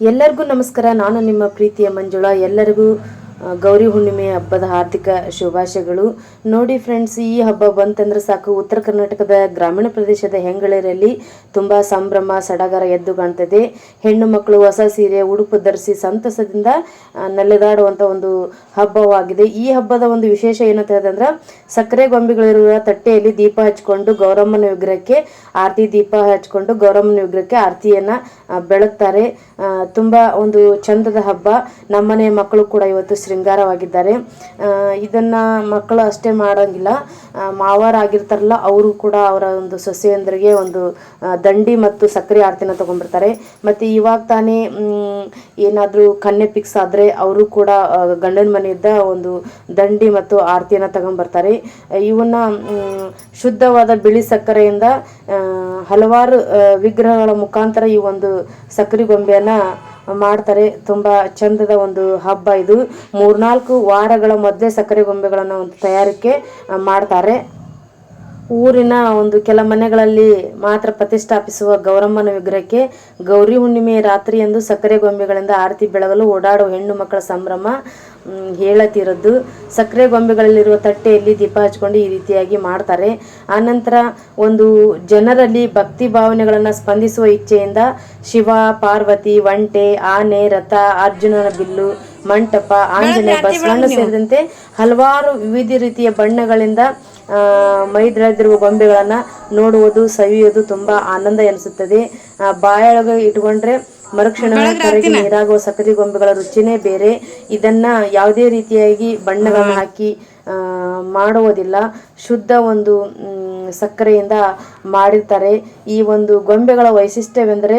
ಎಲ್ಲರಿಗೂ ನಮಸ್ಕಾರ. ನಾನು ನಿಮ್ಮ ಪ್ರೀತಿಯ ಮಂಜುಳಾ. ಎಲ್ಲರಿಗೂ ಗೌರಿ ಹುಣ್ಣಿಮೆ ಹಬ್ಬದ ಹಾರ್ದಿಕ ಶುಭಾಶಯಗಳು. ನೋಡಿ ಫ್ರೆಂಡ್ಸ್ ಈ ಹಬ್ಬ ಬಂತಂದ್ರೆ ಸಾಕು. ಉತ್ತರ ಕರ್ನಾಟಕದ ಗ್ರಾಮೀಣ ಪ್ರದೇಶದ ಹೆಂಗಳರಲ್ಲಿ ತುಂಬ ಸಂಭ್ರಮ, ಸಡಗರ ಎದ್ದು ಕಾಣ್ತದೆ. ಹೆಣ್ಣು ಮಕ್ಕಳು ಹೊಸ ಸೀರೆ, ಉಡುಪು ಧರಿಸಿ ಸಂತಸದಿಂದ ನಲ್ಲೆದಾಡುವಂತ ಒಂದು ಹಬ್ಬವಾಗಿದೆ. ಈ ಹಬ್ಬದ ಒಂದು ವಿಶೇಷ ಏನಂತ ಹೇಳಿದ್ರೆ, ಸಕ್ಕರೆ ಗೊಂಬೆಗಳಿರುವ ತಟ್ಟೆಯಲ್ಲಿ ದೀಪ ಹಚ್ಕೊಂಡು ಗೌರಮ್ಮನ ವಿಗ್ರಹಕ್ಕೆ ಆರತಿ ದೀಪ ಹಚ್ಕೊಂಡು ಗೌರಮ್ಮನ ವಿಗ್ರಹಕ್ಕೆ ಆರತಿಯನ್ನ ಬೆಳಗ್ತಾರೆ. ತುಂಬಾ ಒಂದು ಚಂದದ ಹಬ್ಬ. ನಮ್ಮನೆ ಮಕ್ಕಳು ಕೂಡ ಇವತ್ತು ಶೃಂಗಾರವಾಗಿದ್ದಾರೆ. ಇದನ್ನು ಮಕ್ಕಳು ಅಷ್ಟೇ ಮಾಡೋಂಗಿಲ್ಲ. ಮಾವಾರಾಗಿರ್ತಾರಲ್ಲ, ಅವರು ಕೂಡ ಅವರ ಒಂದು ಸೊಸೆಯಂದ್ರಿಗೆ ಒಂದು ದಂಡಿ ಮತ್ತು ಸಕ್ಕರೆ ಆರತಿನ ತಗೊಂಡ್ಬಿಡ್ತಾರೆ ಮತ್ತೆ ಇವಾಗ ತಾನೇ ಏನಾದರೂ ಕನ್ಯೆ ಫಿಕ್ಸ್ ಆದ್ರೆ ಅವರು ಕೂಡ ಗಂಡನ ಮನೆಯಿಂದ ಒಂದು ದಂಡಿ ಮತ್ತು ಆರ್ತಿಯನ್ನ ತಗೊಂಡ್ಬರ್ತಾರೆ. ಇವನ್ನ ಶುದ್ಧವಾದ ಬಿಳಿ ಸಕ್ಕರೆಯಿಂದ ಹಲವಾರು ವಿಗ್ರಹಗಳ ಮುಖಾಂತರ ಈ ಒಂದು ಸಕ್ಕರೆ ಗೊಂಬೆಯನ್ನ ಮಾಡ್ತಾರೆ. ತುಂಬಾ ಚಂದದ ಒಂದು ಹಬ್ಬ ಇದು. ಮೂರ್ನಾಲ್ಕು ವಾರಗಳ ಮೊದಲೇ ಸಕ್ಕರೆ ಗೊಂಬೆಗಳನ್ನು ಒಂದು ತಯಾರಿಕೆ ಮಾಡ್ತಾರೆ. ಊರಿನ ಒಂದು ಕೆಲ ಮನೆಗಳಲ್ಲಿ ಮಾತ್ರ ಪ್ರತಿಷ್ಠಾಪಿಸುವ ಗೌರಮ್ಮನ ವಿಗ್ರಹಕ್ಕೆ ಗೌರಿ ಹುಣ್ಣಿಮೆ ರಾತ್ರಿಯಂದು ಸಕ್ಕರೆ ಗೊಂಬೆಗಳಿಂದ ಆರತಿ ಬೆಳಗಲು ಓಡಾಡುವ ಹೆಣ್ಣು ಮಕ್ಕಳ ಸಂಭ್ರಮ. ಮ್, ಹೇಳತೀರದ್ದು. ಸಕ್ಕರೆ ಗೊಂಬೆಗಳಲ್ಲಿರುವ ತಟ್ಟೆಯಲ್ಲಿ ದೀಪ ಹಚ್ಕೊಂಡು ಈ ರೀತಿಯಾಗಿ ಮಾಡ್ತಾರೆ. ಆನಂತರ ಒಂದು ಜನರಲ್ಲಿ ಭಕ್ತಿ ಭಾವನೆಗಳನ್ನು ಸ್ಪಂದಿಸುವ ಇಚ್ಛೆಯಿಂದ ಶಿವ ಪಾರ್ವತಿ ಒಂಟೆ ಆನೆ ರಥ ಅರ್ಜುನನ ಬಿಲ್ಲು ಮಂಟಪ ಆಂಜನೇಯ ಬಸವಣ್ಣ ಸೇರಿದಂತೆ ಹಲವಾರು ವಿವಿಧ ರೀತಿಯ ಬಣ್ಣಗಳಿಂದ ಮೈದ್ರದಿರುವ ಗೊಂಬೆಗಳನ್ನು ನೋಡುವುದು ಸವಿಯೋದು ತುಂಬ ಆನಂದ ಎನಿಸುತ್ತದೆ. ಬಾಯೊಳಗೆ ಇಟ್ಕೊಂಡ್ರೆ ಮರುಕ್ಷಣ ಕರಗಿ ನೀರಾಗುವ ಸಕ್ಕರೆ ಗೊಂಬೆಗಳ ರುಚಿನೇ ಬೇರೆ. ಇದನ್ನ ಯಾವುದೇ ರೀತಿಯಾಗಿ ಬಣ್ಣಗಳನ್ನ ಹಾಕಿ ಮಾಡುವುದಿಲ್ಲ. ಶುದ್ಧ ಒಂದು ಸಕ್ಕರೆಯಿಂದ ಮಾಡಿರ್ತಾರೆ. ಈ ಒಂದು ಗೊಂಬೆಗಳ ವೈಶಿಷ್ಟ್ಯವೆಂದರೆ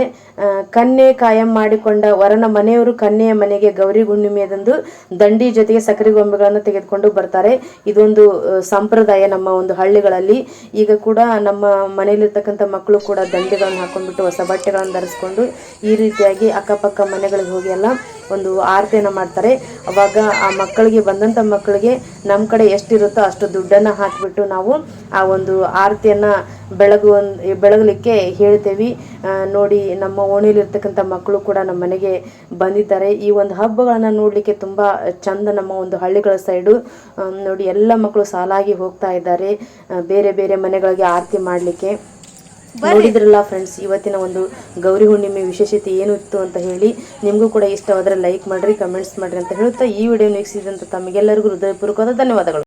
ಕನ್ನೆ ಕಾಯಂ ಮಾಡಿಕೊಂಡ ವರನ ಮನೆಯವರು ಕನ್ಯೆಯ ಮನೆಗೆ ಗೌರಿ ಹುಣ್ಣಿಮೆಯದಂದು ದಂಡಿ ಜೊತೆಗೆ ಸಕ್ಕರೆ ಗೊಂಬೆಗಳನ್ನು ತೆಗೆದುಕೊಂಡು ಬರ್ತಾರೆ. ಇದೊಂದು ಸಂಪ್ರದಾಯ ನಮ್ಮ ಒಂದು ಹಳ್ಳಿಗಳಲ್ಲಿ. ಈಗ ಕೂಡ ನಮ್ಮ ಮನೆಯಲ್ಲಿರ್ತಕ್ಕಂಥ ಮಕ್ಕಳು ಕೂಡ ದಂಡಿಗಳನ್ನು ಹಾಕೊಂಡ್ಬಿಟ್ಟು ಹೊಸ ಬಟ್ಟೆಗಳನ್ನು ಧರಿಸ್ಕೊಂಡು ಈ ರೀತಿಯಾಗಿ ಅಕ್ಕಪಕ್ಕ ಮನೆಗಳಿಗೆ ಹೋಗಿ ಎಲ್ಲ ಒಂದು ಆರತಿಯನ್ನು ಮಾಡ್ತಾರೆ. ಅವಾಗ ಆ ಮಕ್ಕಳಿಗೆ ಬಂದಂಥ ಮಕ್ಕಳಿಗೆ ನಮ್ಮ ಕಡೆ ಎಷ್ಟಿರುತ್ತೋ ಅಷ್ಟು ದುಡ್ಡನ್ನು ಹಾಕಿಬಿಟ್ಟು ನಾವು ಆ ಒಂದು ಆರತಿಯನ್ನ ಬೆಳಗುವ ಬೆಳಗಲಿಕ್ಕೆ ಹೇಳ್ತೇವಿ ಆ, ನೋಡಿ ನಮ್ಮ ಓಣಿಲಿರ್ತಕ್ಕಂಥ ಮಕ್ಕಳು ಕೂಡ ನಮ್ಮ ಮನೆಗೆ ಬಂದಿದ್ದಾರೆ. ಈ ಒಂದು ಹಬ್ಬಗಳನ್ನ ನೋಡಲಿಕ್ಕೆ ತುಂಬ ಚಂದ ನಮ್ಮ ಒಂದು ಹಳ್ಳಿಗಳ ಸೈಡು. ನೋಡಿ ಎಲ್ಲ ಮಕ್ಕಳು ಸಾಲಾಗಿ ಹೋಗ್ತಾ ಇದ್ದಾರೆ. ಬೇರೆ ಬೇರೆ ಮನೆಗಳಿಗೆ ಆರತಿ ಮಾಡಲಿಕ್ಕೆ. ನೋಡಿದ್ರಲ್ಲ ಫ್ರೆಂಡ್ಸ್ ಇವತ್ತಿನ ಒಂದು ಗೌರಿ ಹುಣ್ಣಿಮೆ ವಿಶೇಷತೆ ಏನು ಇತ್ತು ಅಂತ ಹೇಳಿ ನಿಮಗೂ ಕೂಡ ಇಷ್ಟವಾದರೆ ಲೈಕ್ ಮಾಡ್ರಿ ಕಮೆಂಟ್ಸ್ ಮಾಡ್ರಿ ಅಂತ ಹೇಳುತ್ತಾ ಈ ವಿಡಿಯೋ ವೀಕ್ಷಿಸಿದಂಥ ತಮಗೆಲ್ಲರಿಗೂ ಹೃದಯಪೂರ್ವಕವಾದ ಧನ್ಯವಾದಗಳು.